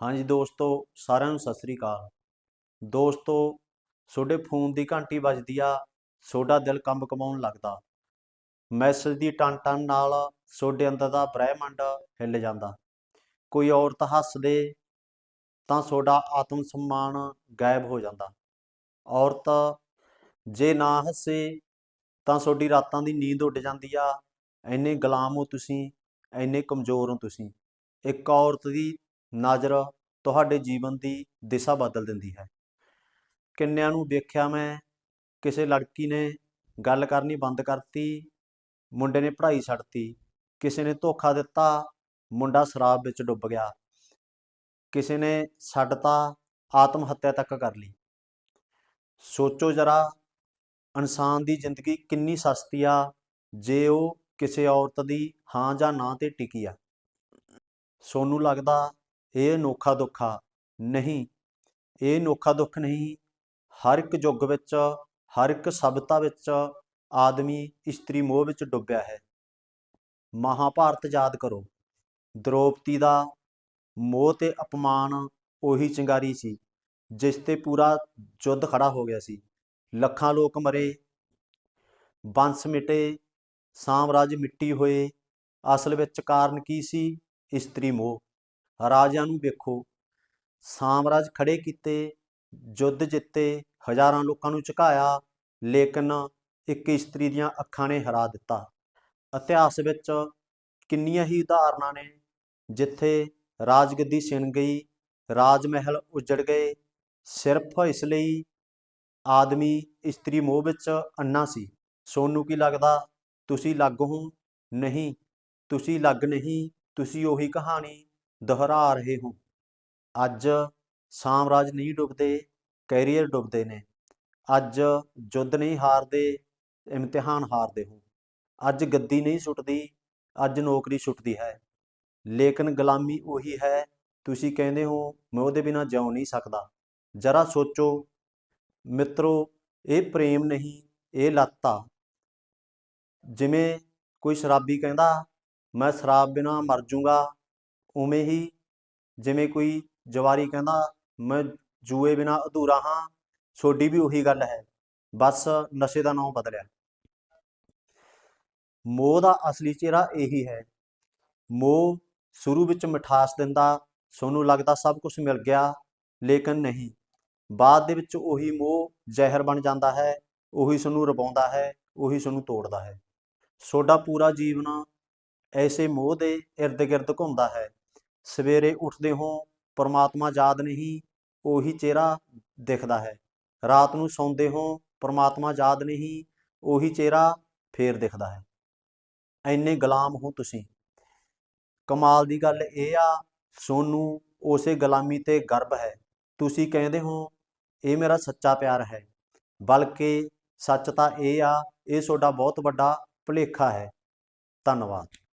ਹਾਂਜੀ ਦੋਸਤੋ, ਸਾਰਿਆਂ ਨੂੰ ਸਤਿ ਸ੍ਰੀ ਅਕਾਲ। ਦੋਸਤੋ, ਤੁਹਾਡੇ ਫੋਨ ਦੀ ਘੰਟੀ ਵੱਜਦੀ ਆ, ਤੁਹਾਡਾ ਦਿਲ ਕੰਬ ਕਮਾਉਣ ਲੱਗਦਾ। ਮੈਸੇਜ ਦੀ ਟਨ ਟਨ ਨਾਲ ਤੁਹਾਡੇ ਅੰਦਰ ਦਾ ਬ੍ਰਹਿਮੰਡ ਹਿੱਲ ਜਾਂਦਾ। ਕੋਈ ਔਰਤ ਹੱਸਦੇ ਤਾਂ ਤੁਹਾਡਾ ਆਤਮ ਸਨਮਾਨ ਗਾਇਬ ਹੋ ਜਾਂਦਾ। ਔਰਤ ਜੇ ਨਾ ਹੱਸੇ ਤਾਂ ਤੁਹਾਡੀ ਰਾਤਾਂ ਦੀ ਨੀਂਦ ਉੱਡ ਜਾਂਦੀ ਆ। ਇੰਨੇ ਗੁਲਾਮ ਹੋ ਤੁਸੀਂ, ਇੰਨੇ ਕਮਜ਼ੋਰ ਹੋ ਤੁਸੀਂ। ਇੱਕ ਔਰਤ ਦੀ ਨਜ਼ਰ ਤੁਹਾਡੇ ਜੀਵਨ ਦੀ ਦਿਸ਼ਾ ਬਦਲ ਦਿੰਦੀ ਹੈ। ਕਿੰਨਿਆਂ ਨੂੰ ਵੇਖਿਆ ਮੈਂ, ਕਿਸੇ ਲੜਕੀ ਨੇ ਗੱਲ ਕਰਨੀ ਬੰਦ ਕਰਤੀ, ਮੁੰਡੇ ਨੇ ਪੜ੍ਹਾਈ ਛੱਡਤੀ, ਕਿਸੇ ਨੇ ਧੋਖਾ ਦਿੱਤਾ, ਮੁੰਡਾ ਸ਼ਰਾਬ ਵਿੱਚ ਡੁੱਬ ਗਿਆ, ਕਿਸੇ ਨੇ ਛੱਡਤਾ ਆਤਮ ਹੱਤਿਆ ਤੱਕ ਕਰ ਲਈ। ਸੋਚੋ ਜਰਾ, ਇਨਸਾਨ ਦੀ ਜ਼ਿੰਦਗੀ ਕਿੰਨੀ ਸਸਤੀ ਆ, ਜੇ ਉਹ ਕਿਸੇ ਔਰਤ ਦੀ ਹਾਂ ਜਾਂ ਨਾ ਤੇ ਟਿਕੀ ਆ। ਸੋਨੂੰ ਲੱਗਦਾ ਇਹ ਅਨੋਖਾ ਦੁੱਖਾ ਨਹੀਂ, ਇਹ ਅਨੋਖਾ ਦੁੱਖ ਨਹੀਂ। ਹਰ ਇੱਕ ਯੁੱਗ ਵਿੱਚ, ਹਰ ਇੱਕ ਸਭਤਾ ਵਿੱਚ ਆਦਮੀ ਇਸਤਰੀ ਮੋਹ ਵਿੱਚ ਡੁੱਬਿਆ ਹੈ। ਮਹਾਭਾਰਤ ਯਾਦ ਕਰੋ, ਦ੍ਰੋਪਦੀ ਦਾ ਮੋਹ ਤੇ ਅਪਮਾਨ ਉਹੀ ਚਿੰਗਾਰੀ ਸੀ, ਜਿਸ ਤੇ ਪੂਰਾ ਯੁੱਧ ਖੜਾ ਹੋ ਗਿਆ ਸੀ। ਲੱਖਾਂ ਲੋਕ ਮਰੇ, ਬੰਸ ਮਿਟੇ, ਸਾਮਰਾਜ ਮਿੱਟੀ ਹੋਏ। ਅਸਲ ਵਿੱਚ ਕਾਰਨ ਕੀ ਸੀ? ਇਸਤਰੀ ਮੋਹ। ਰਾਜਿਆਂ ਨੂੰ ਵੇਖੋ ਸਾਮਰਾਜ ਖੜੇ ਕੀਤੇ, ਯੁੱਧ ਜਿੱਤੇ, ਹਜ਼ਾਰਾਂ ਲੋਕਾਂ ਨੂੰ ਝੁਕਾਇਆ, ਲੇਕਿਨ ਇੱਕ ਇਸਤਰੀ ਦੀਆਂ ਅੱਖਾਂ ਨੇ ਹਰਾ ਦਿੱਤਾ। ਇਤਿਹਾਸ ਵਿੱਚ ਕਿੰਨੀਆਂ ਹੀ ਉਦਾਹਰਨਾਂ ਨੇ, ਜਿੱਥੇ ਰਾਜਗੱਦੀ ਛਿਨ ਗਈ ਰਾਜ ਮਹਿਲ ਉਜੜ ਗਏ, ਸਿਰਫ ਇਸ ਲਈ ਆਦਮੀ ਇਸਤਰੀ ਮੋਹ ਵਿੱਚ ਅੰਨਾ ਸੀ। ਸੋਨੂੰ ਕੀ ਲੱਗਦਾ? ਤੁਸੀਂ ਲੱਗ ਹੋ? ਨਹੀਂ। ਤੁਸੀਂ ਲੱਗ ਨਹੀਂ, ਤੁਸੀਂ ਉਹੀ ਕਹਾਣੀ ਦੁਹਰਾ ਰਹੇ ਹੋ। ਅੱਜ ਸਾਮਰਾਜ ਨਹੀਂ ਡੁੱਬਦੇ, ਕੈਰੀਅਰ ਡੁੱਬਦੇ ਨੇ। ਅੱਜ ਯੁੱਧ ਨਹੀਂ ਹਾਰਦੇ, ਇਮਤਿਹਾਨ ਹਾਰਦੇ ਹੋ। ਅੱਜ ਗੱਦੀ ਨਹੀਂ ਸੁੱਟਦੀ, ਅੱਜ ਨੌਕਰੀ ਸੁੱਟਦੀ ਹੈ। ਲੇਕਿਨ ਗੁਲਾਮੀ ਉਹੀ ਹੈ, ਤੁਸੀਂ ਕਹਿੰਦੇ ਹੋ, ਮੈਂ ਉਹਦੇ ਬਿਨਾ ਜਿਉ ਨਹੀਂ ਸਕਦਾ। ਜਰਾ ਸੋਚੋ, ਮਿੱਤਰੋ, ਇਹ ਪ੍ਰੇਮ ਨਹੀਂ, ਇਹ ਲੱਤ ਆ। ਜਿਵੇਂ ਕੋਈ ਸ਼ਰਾਬੀ ਕਹਿੰਦਾ, ਮੈਂ ਸ਼ਰਾਬ ਬਿਨਾ ਮਰ ਜੂੰਗਾ ਉਵੇਂ ਹੀ ਜਿਵੇਂ ਕੋਈ ਜਵਾਰੀ ਕਹਿੰਦਾ, ਮੈਂ ਜੂਏ ਬਿਨਾ ਅਧੂਰਾ ਹਾਂ। ਛੋਡੀ ਵੀ ਉਹੀ ਗੱਲ ਹੈ। ਬਸ ਨਸ਼ੇ ਦਾ ਨਾਮ ਬਦਲਿਆ। ਮੋਹ ਦਾ ਅਸਲੀ ਚਿਹਰਾ ਇਹੀ ਹੈ। ਮੋਹ ਸ਼ੁਰੂ ਵਿੱਚ ਮਿਠਾਸ ਦਿੰਦਾ, ਸੋਨੂੰ ਲੱਗਦਾ ਸਭ ਕੁਝ ਮਿਲ ਗਿਆ, ਲੇਕਿਨ ਨਹੀਂ। ਬਾਅਦ ਦੇ ਵਿੱਚ ਉਹੀ ਮੋਹ ਜ਼ਹਿਰ ਬਣ ਜਾਂਦਾ ਹੈ, ਉਹੀ ਸਾਨੂੰ ਰਵਾਉਂਦਾ ਹੈ, ਉਹੀ ਸਾਨੂੰ ਤੋੜਦਾ ਹੈ। ਤੁਹਾਡਾ ਪੂਰਾ ਜੀਵਨ ਐਸੇ ਮੋਹ ਦੇ ਇਰਦ-ਗਿਰਦ ਘੁੰਮਦਾ ਹੈ। ਸਵੇਰੇ ਉੱਠਦੇ ਹੋ ਪਰਮਾਤਮਾ ਯਾਦ ਨਹੀਂ, ਉਹੀ ਚਿਹਰਾ ਦਿਖਦਾ ਹੈ। ਰਾਤ ਨੂੰ ਸੌਂਦੇ ਹੋ ਪਰਮਾਤਮਾ ਯਾਦ ਨਹੀਂ, ਉਹੀ ਚਿਹਰਾ ਫੇਰ ਦਿਖਦਾ ਹੈ। ਐਨੇ ਗੁਲਾਮ ਹੋ ਤੁਸੀਂ। ਕਮਾਲ ਦੀ ਗੱਲ ਇਹ ਆ, ਸੋਨੂੰ, ਉਸੇ ਗੁਲਾਮੀ ਤੇ ਗਰਬ ਹੈ। ਤੁਸੀਂ ਕਹਿੰਦੇ ਹੋ, ਇਹ ਮੇਰਾ ਸੱਚਾ ਪਿਆਰ ਹੈ। ਬਲਕਿ ਸੱਚ ਤਾਂ ਇਹ ਆ, ਇਹ ਤੁਹਾਡਾ ਬਹੁਤ ਵੱਡਾ ਭੁਲੇਖਾ ਹੈ। ਧੰਨਵਾਦ।